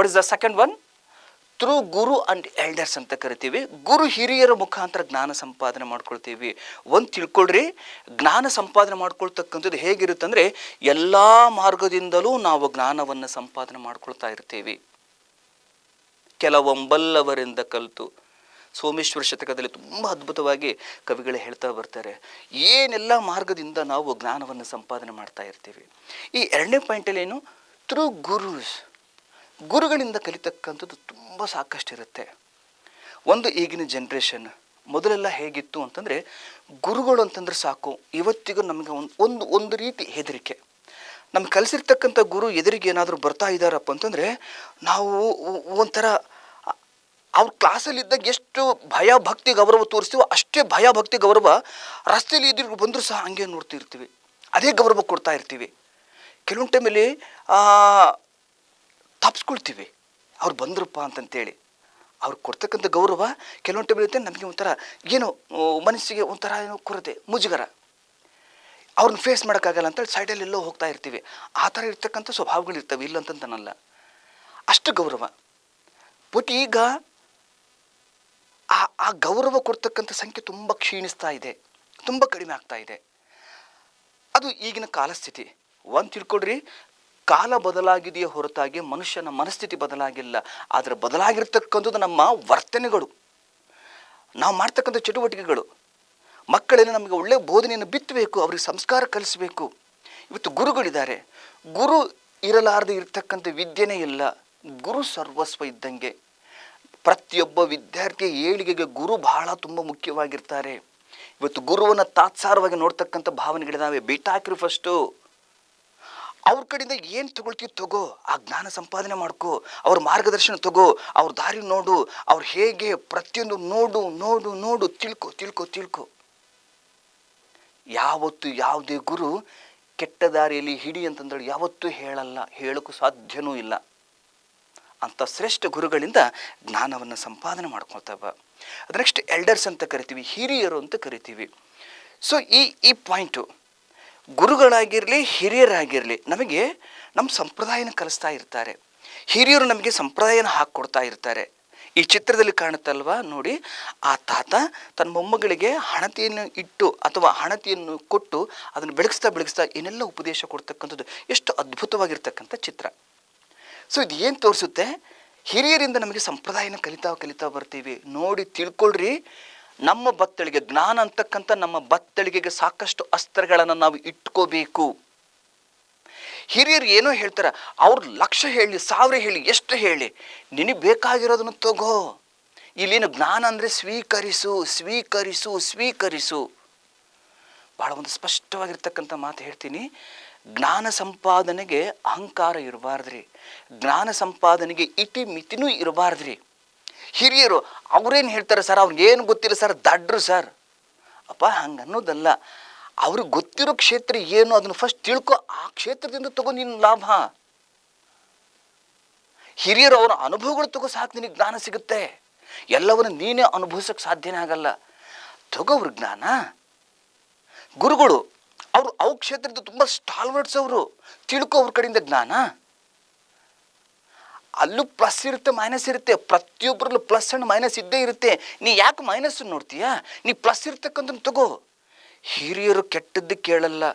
What is the second one through guru and elders ಅಂತ ಕರಿತೀವಿ. ಗುರು ಹಿರಿಯರ ಮುಖಾಂತರ ಜ್ಞಾನ ಸಂಪಾದನೆ ಮಾಡ್ಕೊಳ್ತೀವಿ. ಒಂದು ತಿಳ್ಕೊಳ್ರಿ, ಜ್ಞಾನ ಸಂಪಾದನೆ ಮಾಡ್ಕೊಳ್ತಕ್ಕಂಥದ್ದು ಹೇಗಿರುತ್ತೆ ಅಂದರೆ, ಎಲ್ಲ ಮಾರ್ಗದಿಂದಲೂ ನಾವು ಜ್ಞಾನವನ್ನು ಸಂಪಾದನೆ ಮಾಡ್ಕೊಳ್ತಾ ಇರ್ತೀವಿ. ಕೆಲವೊಂಬಲ್ಲವರಿಂದ ಕಲಿತು. ಸೋಮೇಶ್ವರ ಶತಕದಲ್ಲಿ ತುಂಬ ಅದ್ಭುತವಾಗಿ ಕವಿಗಳು ಹೇಳ್ತಾ ಬರ್ತಾರೆ. ಏನೆಲ್ಲ ಮಾರ್ಗದಿಂದ ನಾವು ಜ್ಞಾನವನ್ನು ಸಂಪಾದನೆ ಮಾಡ್ತಾ ಇರ್ತೀವಿ. ಈ ಎರಡನೇ ಪಾಯಿಂಟಲ್ಲಿ ಏನು? ಥ್ರೂ ಗುರುಸ್ ಗುರುಗಳಿಂದ ಕಲಿತಕ್ಕಂಥದ್ದು ತುಂಬ ಸಾಕಷ್ಟು ಇರುತ್ತೆ ಒಂದು ಈಗಿನ ಜನ್ರೇಷನ್ ಮೊದಲೆಲ್ಲ ಹೇಗಿತ್ತು ಅಂತಂದರೆ ಗುರುಗಳು ಅಂತಂದ್ರೆ ಸಾಕು, ಇವತ್ತಿಗೂ ನಮಗೆ ಒಂದು ಒಂದು ಒಂದು ರೀತಿ ಹೆದರಿಕೆ. ನಮ್ಗೆ ಕಲಿಸಿರ್ತಕ್ಕಂಥ ಗುರು ಎದುರಿಗೆ ಏನಾದರೂ ಬರ್ತಾ ಇದ್ದಾರಪ್ಪ ಅಂತಂದರೆ ನಾವು ಒಂಥರ ಅವ್ರ ಕ್ಲಾಸಲ್ಲಿದ್ದಾಗ ಎಷ್ಟು ಭಯ, ಭಕ್ತಿ, ಗೌರವ ತೋರಿಸ್ತೀವೋ ಅಷ್ಟೇ ಭಯ, ಭಕ್ತಿ, ಗೌರವ ರಸ್ತೆಯಲ್ಲಿ ಎದುರು ಬಂದರೂ ಸಹ ಹಂಗೆ ನೋಡ್ತಿರ್ತೀವಿ. ಅದೇ ಗೌರವ ಕೊಡ್ತಾ ಇರ್ತೀವಿ. ಕೆಲವೊಂದು ಟೈಮಲ್ಲಿ ತಪ್ಸ್ಕೊಳ್ತೀವಿ. ಅವ್ರು ಬಂದ್ರಪ್ಪ ಅಂತಂತೇಳಿ. ಅವ್ರು ಕೊಡ್ತಕ್ಕಂಥ ಗೌರವ ಕೆಲವೊಂದು ಟೈಮ್ ಇರುತ್ತೆ ನಮಗೆ ಒಂಥರ ಏನು ಮನಸ್ಸಿಗೆ ಒಂಥರ ಏನೋ ಕೊರತೆ, ಮುಜುಗರ. ಅವ್ರನ್ನ ಫೇಸ್ ಮಾಡೋಕ್ಕಾಗಲ್ಲ ಅಂತೇಳಿ ಸೈಡಲ್ಲಿ ಎಲ್ಲೋ ಹೋಗ್ತಾ ಇರ್ತೀವಿ. ಆ ಥರ ಇರ್ತಕ್ಕಂಥ ಸ್ವಭಾವಗಳಿರ್ತವೆ ಇಲ್ಲ ಅಂತಂತನಲ್ಲ ಅಷ್ಟು ಗೌರವ. ಬಟ್ ಈಗ ಆ ಆ ಗೌರವ ಕೊಡ್ತಕ್ಕಂಥ ಸಂಖ್ಯೆ ತುಂಬ ಕ್ಷೀಣಿಸ್ತಾ ಇದೆ. ತುಂಬ ಕಡಿಮೆ ಆಗ್ತಾ ಇದೆ. ಅದು ಈಗಿನ ಕಾಲಸ್ಥಿತಿ. ಒಂದು ತಿಳ್ಕೊಡ್ರಿ ಕಾಲ ಬದಲಾಗಿದೆಯೇ ಹೊರತಾಗಿ ಮನುಷ್ಯನ ಮನಸ್ಥಿತಿ ಬದಲಾಗಿಲ್ಲ. ಆದರೆ ಬದಲಾಗಿರ್ತಕ್ಕಂಥದ್ದು ನಮ್ಮ ವರ್ತನೆಗಳು. ನಾವು ಮಾಡ್ತಕ್ಕಂಥ ಚಟುವಟಿಕೆಗಳು. ಮಕ್ಕಳಲ್ಲಿ ನಮಗೆ ಒಳ್ಳೆಯ ಬೋಧನೆಯನ್ನು ಬಿತ್ತಬೇಕು, ಅವ್ರಿಗೆ ಸಂಸ್ಕಾರ ಕಲಿಸಬೇಕು. ಇವತ್ತು ಗುರುಗಳಿದ್ದಾರೆ. ಗುರು ಇರಲಾರದೆ ಇರತಕ್ಕಂಥ ವಿದ್ಯೆನೇ ಇಲ್ಲ. ಗುರು ಸರ್ವಸ್ವ ಇದ್ದಂಗೆ. ಪ್ರತಿಯೊಬ್ಬ ವಿದ್ಯಾರ್ಥಿಯ ಏಳಿಗೆಗೆ ಗುರು ಬಹಳ ತುಂಬ ಮುಖ್ಯವಾಗಿರ್ತಾರೆ. ಇವತ್ತು ಗುರುವನ್ನು ತಾತ್ಸಾರವಾಗಿ ನೋಡ್ತಕ್ಕಂಥ ಭಾವನೆಗಳಿದಾವೆ. ಬೀಟ ಹಾಕಿರು ಫಸ್ಟು ಅವ್ರ ಕಡೆಯಿಂದ ಏನು ತಗೊಳ್ತೀವಿ ತಗೋ, ಆ ಜ್ಞಾನ ಸಂಪಾದನೆ ಮಾಡ್ಕೋ, ಅವ್ರ ಮಾರ್ಗದರ್ಶನ ತಗೋ, ಅವ್ರ ದಾರಿ ನೋಡು, ಅವ್ರು ಹೇಗೆ ಪ್ರತಿಯೊಂದು ನೋಡು ನೋಡು ನೋಡು, ತಿಳ್ಕೊ ತಿಳ್ಕೊ ತಿಳ್ಕೊ. ಯಾವತ್ತು ಯಾವುದೇ ಗುರು ಕೆಟ್ಟ ದಾರಿಯಲ್ಲಿ ಹಿಡಿ ಅಂತಂದೇಳಿ ಯಾವತ್ತೂ ಹೇಳಲ್ಲ ಹೇಳೋಕ್ಕೂ ಸಾಧ್ಯನೂ ಇಲ್ಲ. ಅಂಥ ಶ್ರೇಷ್ಠ ಗುರುಗಳಿಂದ ಜ್ಞಾನವನ್ನು ಸಂಪಾದನೆ ಮಾಡ್ಕೊಳ್ತಾವ. ನೆಕ್ಸ್ಟ್ ಎಲ್ಡರ್ಸ್ ಅಂತ ಕರಿತೀವಿ, ಹಿರಿಯರು ಅಂತ ಕರಿತೀವಿ. ಸೊ ಈ ಈ ಪಾಯಿಂಟು ಗುರುಗಳಾಗಿರಲಿ, ಹಿರಿಯರಾಗಿರಲಿ, ನಮಗೆ ನಮ್ಮ ಸಂಪ್ರದಾಯನ ಕಲಿಸ್ತಾ ಇರ್ತಾರೆ. ಹಿರಿಯರು ನಮಗೆ ಸಂಪ್ರದಾಯನ ಹಾಕ್ಕೊಡ್ತಾ ಇರ್ತಾರೆ. ಈ ಚಿತ್ರದಲ್ಲಿ ಕಾಣುತ್ತಲ್ವಾ? ನೋಡಿ, ಆ ತಾತ ತನ್ನ ಮೊಮ್ಮಗಳಿಗೆ ಹಣತೆಯನ್ನು ಇಟ್ಟು ಅಥವಾ ಹಣತೆಯನ್ನು ಕೊಟ್ಟು ಅದನ್ನು ಬೆಳಗಿಸ್ತಾ ಬೆಳಗಿಸ್ತಾ ಏನೆಲ್ಲ ಉಪದೇಶ ಕೊಡ್ತಕ್ಕಂಥದ್ದು, ಎಷ್ಟು ಅದ್ಭುತವಾಗಿರ್ತಕ್ಕಂಥ ಚಿತ್ರ. ಸೊ ಇದು ಏನು ತೋರಿಸುತ್ತೆ? ಹಿರಿಯರಿಂದ ನಮಗೆ ಸಂಪ್ರದಾಯನ ಕಲಿತಾ ಕಲಿತಾ ಬರ್ತೀವಿ. ನೋಡಿ, ತಿಳ್ಕೊಳ್ರಿ. ನಮ್ಮ ಬತ್ತಳಿಗೆ ಜ್ಞಾನ ಅಂತಕ್ಕಂಥ ನಮ್ಮ ಬತ್ತಳಿಗೆಗೆ ಸಾಕಷ್ಟು ಅಸ್ತ್ರಗಳನ್ನು ನಾವು ಇಟ್ಕೋಬೇಕು. ಹಿರಿಯರು ಏನೋ ಹೇಳ್ತಾರ, ಅವ್ರ ಲಕ್ಷ ಹೇಳಿ, ಸಾವಿರ ಹೇಳಿ, ಎಷ್ಟು ಹೇಳಿ, ನಿನಗೆ ಬೇಕಾಗಿರೋದನ್ನು ತಗೋ. ಇಲ್ಲಿನ ಜ್ಞಾನ ಅಂದರೆ ಸ್ವೀಕರಿಸು ಸ್ವೀಕರಿಸು ಸ್ವೀಕರಿಸು. ಭಾಳ ಒಂದು ಸ್ಪಷ್ಟವಾಗಿರ್ತಕ್ಕಂಥ ಮಾತು ಹೇಳ್ತೀನಿ. ಜ್ಞಾನ ಸಂಪಾದನೆಗೆ ಅಹಂಕಾರ ಇರಬಾರ್ದ್ರಿ. ಜ್ಞಾನ ಸಂಪಾದನೆಗೆ ಇತಿ ಮಿತಿನೂ ಇರಬಾರ್ದ್ರಿ. ಹಿರಿಯರು, ಅವ್ರೇನು ಹೇಳ್ತಾರೆ ಸರ್? ಅವ್ರಿಗೇನು ಗೊತ್ತಿಲ್ಲ ಸರ್? ದಡ್ರು ಸರ್. ಅಪ್ಪ ಹಂಗೆ ಅನ್ನೋದಲ್ಲ ಅವ್ರಿಗೆ ಗೊತ್ತಿರೋ ಕ್ಷೇತ್ರ ಏನು ಅದನ್ನು ಫಸ್ಟ್ ತಿಳ್ಕೊ, ಆ ಕ್ಷೇತ್ರದಿಂದ ತಗೋ ನಿನ್ನ ಲಾಭ. ಹಿರಿಯರು ಅವರ ಅನುಭವಗಳು ತಗೋ ಸಾಕು ನಿನಗೆ ಜ್ಞಾನ ಸಿಗುತ್ತೆ. ಎಲ್ಲವನ್ನು ನೀನೇ ಅನುಭವಿಸೋಕೆ ಸಾಧ್ಯನೇ ಆಗಲ್ಲ. ತಗೋವ್ರ ಜ್ಞಾನ. ಗುರುಗಳು, ಅವರು ಅವು ಕ್ಷೇತ್ರದ ತುಂಬ ಸ್ಟಾಲ್ವರ್ಡ್ಸ್ ಅವರು. ತಿಳ್ಕೊ ಅವ್ರ ಕಡೆಯಿಂದ ಜ್ಞಾನ. ಅಲ್ಲೂ ಪ್ಲಸ್ ಇರುತ್ತೆ ಮೈನಸ್ ಇರುತ್ತೆ ಪ್ರತಿಯೊಬ್ಬರಲ್ಲೂ ಪ್ಲಸ್ ಅಂಡ್ ಮೈನಸ್ ಇದ್ದೇ ಇರುತ್ತೆ. ನೀ ಯಾಕೆ ಮೈನಸ್ ನೋಡ್ತೀಯಾ? ನೀ ಪ್ಲಸ್ ಇರ್ತಕ್ಕಂಥ ತಗೋ. ಹಿರಿಯರು ಕೆಟ್ಟದ್ದು ಕೇಳಲ್ಲ.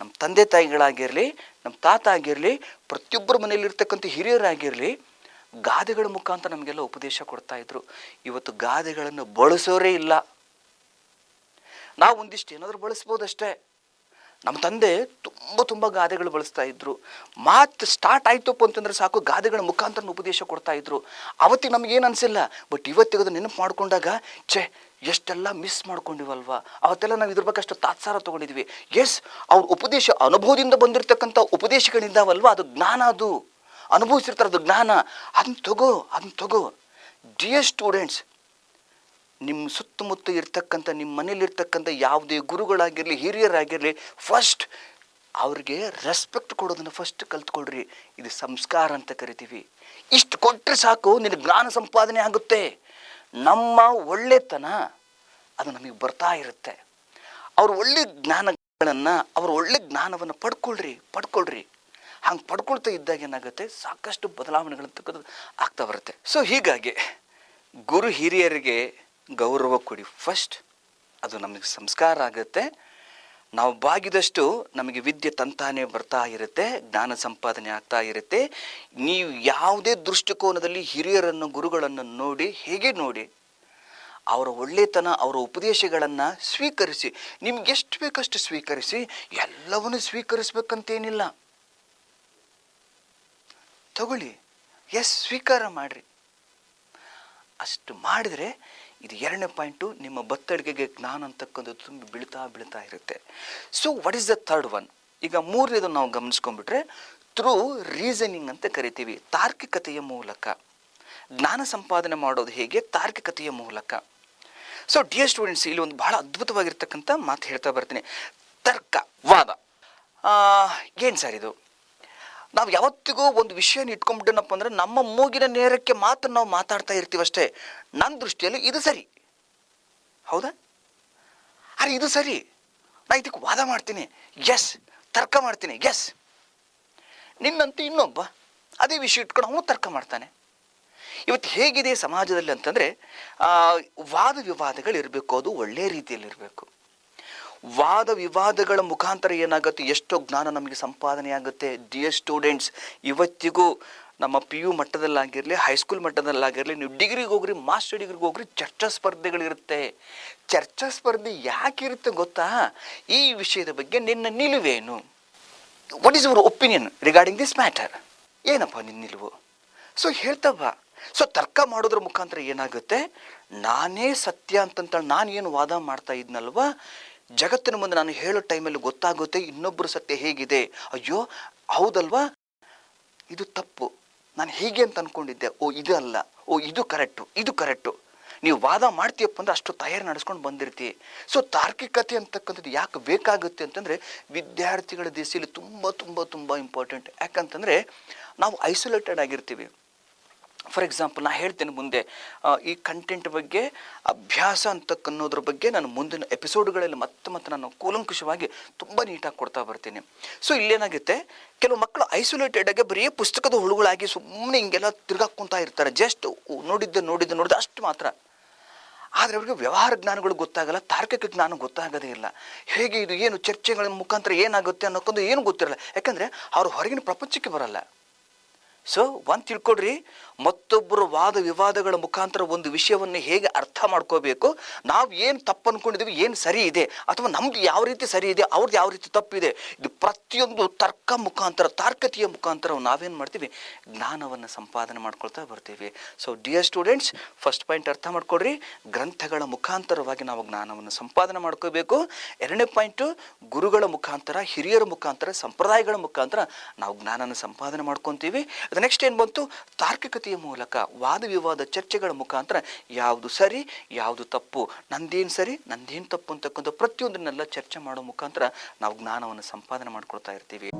ನಮ್ಮ ತಂದೆ ತಾಯಿಗಳಾಗಿರಲಿ ನಮ್ಮ ತಾತ ಆಗಿರಲಿ, ಪ್ರತಿಯೊಬ್ಬರ ಮನೆಯಲ್ಲಿ ಇರ್ತಕ್ಕಂಥ ಹಿರಿಯರಾಗಿರಲಿ, ಗಾದೆಗಳ ಮುಖಾಂತರ ನಮಗೆಲ್ಲ ಉಪದೇಶ ಕೊಡ್ತಾ ಇದ್ರು. ಇವತ್ತು ಗಾದೆಗಳನ್ನು ಬಳಸೋರೇ ಇಲ್ಲ. ನಾವು ಒಂದಿಷ್ಟು ಏನಾದರೂ ಬಳಸ್ಬೋದಷ್ಟೇ. ನಮ್ಮ ತಂದೆ ತುಂಬ ತುಂಬ ಗಾದೆಗಳು ಬಳಸ್ತಾ ಇದ್ರು. ಮಾತು ಸ್ಟಾರ್ಟ್ ಆಯ್ತಪ್ಪ ಅಂತಂದ್ರೆ ಸಾಕು, ಗಾದೆಗಳ ಮುಖಾಂತರ ಉಪದೇಶ ಕೊಡ್ತಾ ಇದ್ರು. ಅವತ್ತಿಗೆ ನಮಗೇನು ಅನಿಸಿಲ್ಲ ಬಟ್ ಇವತ್ತಿಗೆ ಅದು ನೆನಪು ಮಾಡ್ಕೊಂಡಾಗ, ಛೆ, ಎಷ್ಟೆಲ್ಲ ಮಿಸ್ ಮಾಡ್ಕೊಂಡಿವಲ್ವಾ. ಅವತ್ತೆಲ್ಲ ನಾವು ಇದ್ರ ಬಗ್ಗೆ ಅಷ್ಟು ತಾತ್ಸಾರ ತಗೊಂಡಿದ್ವಿ. ಎಸ್ ಅವ್ರ ಉಪದೇಶ ಅನುಭವದಿಂದ ಬಂದಿರತಕ್ಕಂಥ ಉಪದೇಶಗಳಿಂದಾವಲ್ವಾ ಅದು ಜ್ಞಾನ ಅದು. ಅನುಭವಿಸಿರ್ತಾರೆ ಅದು ಜ್ಞಾನ. ಅದನ್ನ ತಗೋ ಅದನ್ನ ತಗೋ. ಡಿಯರ್ ಸ್ಟೂಡೆಂಟ್ಸ್ ನಿಮ್ಮ ಸುತ್ತಮುತ್ತ ಇರ್ತಕ್ಕಂಥ ನಿಮ್ಮ ಮನೇಲಿರ್ತಕ್ಕಂಥ ಯಾವುದೇ ಗುರುಗಳಾಗಿರಲಿ, ಹಿರಿಯರಾಗಿರಲಿ ಫಸ್ಟ್ ಅವ್ರಿಗೆ ರೆಸ್ಪೆಕ್ಟ್ ಕೊಡೋದನ್ನು ಫಸ್ಟ್ ಕಲ್ತ್ಕೊಳ್ರಿ. ಇದು ಸಂಸ್ಕಾರ ಅಂತ ಕರಿತೀವಿ. ಇಷ್ಟು ಕೊಟ್ಟರೆ ಸಾಕು, ನಿನಗೆ ಜ್ಞಾನ ಸಂಪಾದನೆ ಆಗುತ್ತೆ. ನಮ್ಮ ಒಳ್ಳೆತನ ಅದು ನಮಗೆ ಬರ್ತಾ ಇರುತ್ತೆ. ಅವ್ರ ಒಳ್ಳೆ ಜ್ಞಾನಗಳನ್ನು, ಅವ್ರ ಒಳ್ಳೆ ಜ್ಞಾನವನ್ನು ಪಡ್ಕೊಳ್ರಿ ಪಡ್ಕೊಳ್ರಿ. ಹಂಗೆ ಪಡ್ಕೊಳ್ತಾ ಇದ್ದಾಗ ಏನಾಗುತ್ತೆ? ಸಾಕಷ್ಟು ಬದಲಾವಣೆಗಳಂತಕ್ಕಂಥದ್ದು ಆಗ್ತಾ ಬರುತ್ತೆ. ಸೊ ಹೀಗಾಗಿ, ಗುರು ಹಿರಿಯರಿಗೆ ಗೌರವ ಕೊಡಿ. ಫಸ್ಟ್ ಅದು ನಮಗೆ ಸಂಸ್ಕಾರ ಆಗುತ್ತೆ. ನಾವು ಬಾಗಿದಷ್ಟು ನಮಗೆ ವಿದ್ಯೆ ತಂತಾನೆ ಬರ್ತಾ ಇರುತ್ತೆ, ಜ್ಞಾನ ಸಂಪಾದನೆ ಆಗ್ತಾ ಇರುತ್ತೆ. ನೀವು ಯಾವುದೇ ದೃಷ್ಟಿಕೋನದಲ್ಲಿ ಹಿರಿಯರನ್ನು, ಗುರುಗಳನ್ನು ನೋಡಿ, ಹೇಗೆ ನೋಡಿ, ಅವರ ಒಳ್ಳೆತನ, ಅವರ ಉಪದೇಶಗಳನ್ನು ಸ್ವೀಕರಿಸಿ, ನಿಮ್ಗೆ ಎಷ್ಟು ಬೇಕಷ್ಟು ಸ್ವೀಕರಿಸಿ, ಎಲ್ಲವನ್ನು ಸ್ವೀಕರಿಸ್ಬೇಕಂತೇನಿಲ್ಲ. ತಗೊಳ್ಳಿ. ಎಸ್ ಸ್ವೀಕಾರ ಮಾಡಿರಿ. ಅಷ್ಟು ಮಾಡಿದರೆ ಇದು ಎರಡನೇ ಪಾಯಿಂಟು, ನಿಮ್ಮ ಬತ್ತಡಿಗೆಗೆ ಜ್ಞಾನ ಅಂತಕ್ಕಂಥದ್ದು ತುಂಬಿ ಬೀಳ್ತಾ ಬೀಳ್ತಾ ಇರುತ್ತೆ. So what is the third one ಈಗ ಮೂರನೇದನ್ನು ನಾವು ಗಮನಿಸ್ಕೊಂಡ್ಬಿಟ್ರೆ ಥ್ರೂ ರೀಸನಿಂಗ್ ಅಂತ ಕರಿತೀವಿ, ತಾರ್ಕಿಕತೆಯ ಮೂಲಕ. ಜ್ಞಾನ ಸಂಪಾದನೆ ಮಾಡೋದು ಹೇಗೆ? ತಾರ್ಕಿಕತೆಯ ಮೂಲಕ. ಸೊ ಡಿಯರ್ ಸ್ಟೂಡೆಂಟ್ಸ್ ಇಲ್ಲಿ ಒಂದು ಬಹಳ ಅದ್ಭುತವಾಗಿರ್ತಕ್ಕಂಥ ಮಾತು ಹೇಳ್ತಾ ಬರ್ತೀನಿ. ತರ್ಕ, ವಾದ. ಏನು ಸರ್ ಇದು? ನಾವು ಯಾವತ್ತಿಗೂ ಒಂದು ವಿಷಯನ ಇಟ್ಕೊಂಡ್ಬಿಟ್ಟನಪ್ಪ ಅಂದ್ರೆ ನಮ್ಮ ಮೂಗಿನ ನೇರಕ್ಕೆ ಮಾತ್ರ ನಾವು ಮಾತಾಡ್ತಾ ಇರ್ತೀವಿ ಅಷ್ಟೇ. ನನ್ನ ದೃಷ್ಟಿಯಲ್ಲಿ ಇದು ಸರಿ. ಹೌದಾ? ಅರೆ, ಇದು ಸರಿ. ನಾ ಇದಕ್ಕೆ ವಾದ ಮಾಡ್ತೀನಿ. ಎಸ್ ತರ್ಕ ಮಾಡ್ತೀನಿ. ಎಸ್ ನಿನ್ನಂತೆ ಇನ್ನೊಬ್ಬ ಅದೇ ವಿಷಯ ಇಟ್ಕೊಂಡು ಅವನು ತರ್ಕ ಮಾಡ್ತಾನೆ. ಇವತ್ತು ಹೇಗಿದೆ ಸಮಾಜದಲ್ಲಿ ಅಂತಂದರೆ ವಾದ ವಿವಾದಗಳು ಇರಬೇಕು ಅದು ಒಳ್ಳೆಯ ರೀತಿಯಲ್ಲಿ ಇರಬೇಕು ವಾದ ವಿವಾದಗಳ ಮುಖಾಂತರ ಏನಾಗುತ್ತೆ? ಎಷ್ಟೋ ಜ್ಞಾನ ನಮಗೆ ಸಂಪಾದನೆ ಆಗುತ್ತೆ ಡಿಯರ್ ಸ್ಟೂಡೆಂಟ್ಸ್ ಇವತ್ತಿಗೂ ನಮ್ಮ ಪಿ ಯು ಮಟ್ಟದಲ್ಲಾಗಿರಲಿ ಹೈಸ್ಕೂಲ್ ಮಟ್ಟದಲ್ಲಾಗಿರಲಿ, ನೀವು ಡಿಗ್ರಿಗೆ ಹೋಗ್ರಿ ಮಾಸ್ಟರ್ ಡಿಗ್ರಿಗೆ ಹೋಗ್ರಿ, ಚರ್ಚಾ ಸ್ಪರ್ಧೆಗಳಿರುತ್ತೆ. ಚರ್ಚಾ ಸ್ಪರ್ಧೆ ಯಾಕಿರುತ್ತೆ ಗೊತ್ತಾ? ಈ ವಿಷಯದ ಬಗ್ಗೆ ನಿನ್ನ ನಿಲುವೇನು? What is your opinion regarding this matter ಏನಪ್ಪ ನಿನ್ನ ನಿಲುವು? ಸೊ ಹೇಳ್ತವ ಸೊ ತರ್ಕ ಮಾಡೋದ್ರ ಮುಖಾಂತರ ಏನಾಗುತ್ತೆ? ನಾನೇ ಸತ್ಯ ಅಂತಂತ ನಾನು ಏನು ವಾದ ಮಾಡ್ತಾ ಇದ್ನಲ್ವ? ಜಗತ್ತಿನ ಮುಂದೆ ನಾನು ಹೇಳೋ ಟೈಮಲ್ಲಿ ಗೊತ್ತಾಗುತ್ತೆ ಇನ್ನೊಬ್ಬರು ಸತ್ಯ ಹೇಗಿದೆ. ಅಯ್ಯೋ, ಹೌದಲ್ವಾ? ಇದು ತಪ್ಪು. ನಾನು ಹೀಗೆ ಅಂತ ಅಂದ್ಕೊಂಡಿದ್ದೆ ಓ, ಇದು ಅಲ್ಲ. ಓ, ಇದು ಕರೆಕ್ಟು. ಇದು ಕರೆಕ್ಟು. ನೀವು ವಾದ ಮಾಡ್ತೀಯಪ್ಪ ಅಂದ್ರೆ ಅಷ್ಟು ತಯಾರಿ ನಡೆಸ್ಕೊಂಡು ಬಂದಿರ್ತೀವಿ ಸೊ, ತಾರ್ಕಿಕತೆ ಅಂತಕ್ಕಂಥದ್ದು ಯಾಕೆ ಬೇಕಾಗುತ್ತೆ ಅಂತಂದರೆ ವಿದ್ಯಾರ್ಥಿಗಳ ದಿಸೆಯಲ್ಲಿ ತುಂಬ ತುಂಬ ತುಂಬ ಇಂಪಾರ್ಟೆಂಟ್ ಯಾಕಂತಂದರೆ ನಾವು ಐಸೋಲೇಟೆಡ್ ಆಗಿರ್ತೀವಿ. ಫಾರ್ ಎಕ್ಸಾಂಪಲ್ ನಾ ಹೇಳ್ತೇನೆ ಮುಂದೆ ಈ ಕಂಟೆಂಟ್ ಬಗ್ಗೆ ಅಭ್ಯಾಸ ಅಂತಕ್ಕನ್ನೋದ್ರ ಬಗ್ಗೆ ನಾನು ಮುಂದಿನ ಎಪಿಸೋಡ್ಗಳಲ್ಲಿ ಮತ್ತೆ ಮತ್ತೆ ನಾನು ಕೂಲಂಕುಷವಾಗಿ ತುಂಬ ನೀಟಾಗಿ ಕೊಡ್ತಾ ಬರ್ತೀನಿ. ಸೊ ಇಲ್ಲೇನಾಗುತ್ತೆ? ಕೆಲವು ಮಕ್ಕಳು ಐಸೋಲೇಟೆಡ್ ಆಗಿ ಬರೀ ಪುಸ್ತಕದ ಹುಳುಗಳಾಗಿ ಸುಮ್ಮನೆ ಹಿಂಗೆಲ್ಲ ತಿರ್ಗಾಕೊಂತ ಇರ್ತಾರೆ. ಜಸ್ಟ್ ನೋಡಿದ್ದೆ ನೋಡಿದ್ದೆ ನೋಡಿದ್ದೆ, ಅಷ್ಟು ಮಾತ್ರ. ಆದರೆ ಅವರಿಗೆ ವ್ಯವಹಾರ ಜ್ಞಾನಗಳು ಗೊತ್ತಾಗಲ್ಲ, ತಾರ್ಕಿಕ ಜ್ಞಾನ ಗೊತ್ತಾಗೋದೇ ಇಲ್ಲ. ಹೇಗೆ ಇದು, ಏನು ಚರ್ಚೆಗಳ ಮುಖಾಂತರ ಏನಾಗುತ್ತೆ ಅನ್ನೋಕ್ಕೊಂದು ಏನು ಗೊತ್ತಿರಲ್ಲ. ಯಾಕಂದರೆ ಅವರು ಹೊರಗಿನ ಪ್ರಪಂಚಕ್ಕೆ ಬರಲ್ಲ. ಸೊ ಒಂದು ತಿಳ್ಕೊಡ್ರಿ ಮತ್ತೊಬ್ಬರ ವಾದ ವಿವಾದಗಳ ಮುಖಾಂತರ ಒಂದು ವಿಷಯವನ್ನು ಹೇಗೆ ಅರ್ಥ ಮಾಡ್ಕೋಬೇಕು, ನಾವು ಏನು ತಪ್ಪು ಅನ್ಕೊಂಡಿದ್ದೀವಿ ಏನು ಸರಿ ಇದೆ, ಅಥವಾ ನಮ್ದು ಯಾವ ರೀತಿ ಸರಿ ಇದೆ ಅವ್ರದ್ದು ಯಾವ ರೀತಿ ತಪ್ಪಿದೆ, ಇದು ಪ್ರತಿಯೊಂದು ತರ್ಕ ಮುಖಾಂತರ, ತಾರ್ಕತೆಯ ಮುಖಾಂತರ ನಾವೇನು ಮಾಡ್ತೀವಿ, ಜ್ಞಾನವನ್ನು ಸಂಪಾದನೆ ಮಾಡ್ಕೊಳ್ತಾ ಬರ್ತೀವಿ. So dear students first point ಅರ್ಥ ಮಾಡ್ಕೊಡ್ರಿ ಗ್ರಂಥಗಳ ಮುಖಾಂತರವಾಗಿ ನಾವು ಜ್ಞಾನವನ್ನು ಸಂಪಾದನೆ ಮಾಡ್ಕೋಬೇಕು. ಎರಡನೇ ಪಾಯಿಂಟು ಗುರುಗಳ ಮುಖಾಂತರ, ಹಿರಿಯರ ಮುಖಾಂತರ, ಸಂಪ್ರದಾಯಗಳ ಮುಖಾಂತರ ನಾವು ಜ್ಞಾನನ ಸಂಪಾದನೆ ಮಾಡ್ಕೊತೀವಿ. ನೆಕ್ಸ್ಟ್ ಏನು ಬಂತು? ತಾರ್ಕಿಕತೆಯ ಮೂಲಕ ವಾದ ವಿವಾದ ಚರ್ಚೆಗಳ ಮುಖಾಂತರ ಯಾವುದು ಸರಿ, ಯಾವುದು ತಪ್ಪು, ನಂದೇನು ಸರಿ, ನಂದೇನು ತಪ್ಪು ಅಂತಕ್ಕಂಥ ಪ್ರತಿಯೊಂದನ್ನೆಲ್ಲ ಚರ್ಚೆ ಮಾಡೋ ಮುಖಾಂತರ ನಾವು ಜ್ಞಾನವನ್ನು ಸಂಪಾದನೆ ಮಾಡ್ಕೊಳ್ತಾ ಇರ್ತೀವಿ.